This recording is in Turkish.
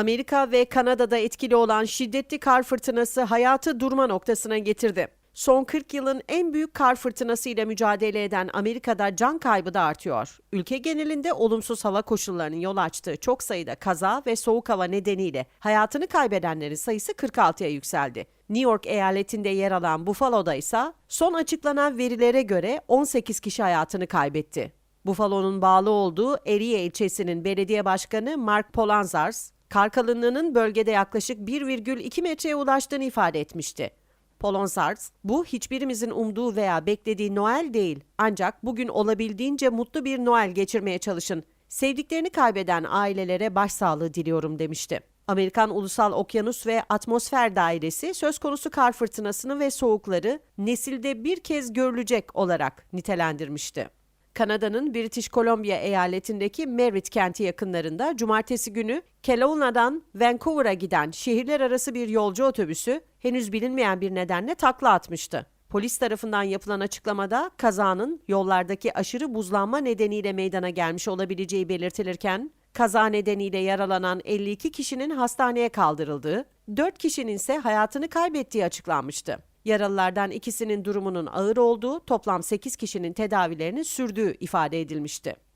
Amerika ve Kanada'da etkili olan şiddetli kar fırtınası hayatı durma noktasına getirdi. Son 40 yılın en büyük kar fırtınası ile mücadele eden Amerika'da can kaybı da artıyor. Ülke genelinde olumsuz hava koşullarının yol açtığı çok sayıda kaza ve soğuk hava nedeniyle hayatını kaybedenlerin sayısı 46'ya yükseldi. New York eyaletinde yer alan Buffalo'da ise son açıklanan verilere göre 18 kişi hayatını kaybetti. Buffalo'nun bağlı olduğu Erie ilçesinin belediye başkanı Mark Polanzars, kar kalınlığının bölgede yaklaşık 1,2 metreye ulaştığını ifade etmişti. Polonzars, bu hiçbirimizin umduğu veya beklediği Noel değil. Ancak bugün olabildiğince mutlu bir Noel geçirmeye çalışın. Sevdiklerini kaybeden ailelere başsağlığı diliyorum demişti. Amerikan Ulusal Okyanus ve Atmosfer Dairesi söz konusu kar fırtınasını ve soğukları nesilde bir kez görülecek olarak nitelendirmişti. Kanada'nın British Columbia eyaletindeki Merritt kenti yakınlarında cumartesi günü Kelowna'dan Vancouver'a giden şehirler arası bir yolcu otobüsü henüz bilinmeyen bir nedenle takla atmıştı. Polis tarafından yapılan açıklamada kazanın yollardaki aşırı buzlanma nedeniyle meydana gelmiş olabileceği belirtilirken kaza nedeniyle yaralanan 52 kişinin hastaneye kaldırıldığı, 4 kişinin ise hayatını kaybettiği açıklanmıştı. Yaralılardan ikisinin durumunun ağır olduğu, toplam 8 kişinin tedavilerinin sürdüğü ifade edilmişti.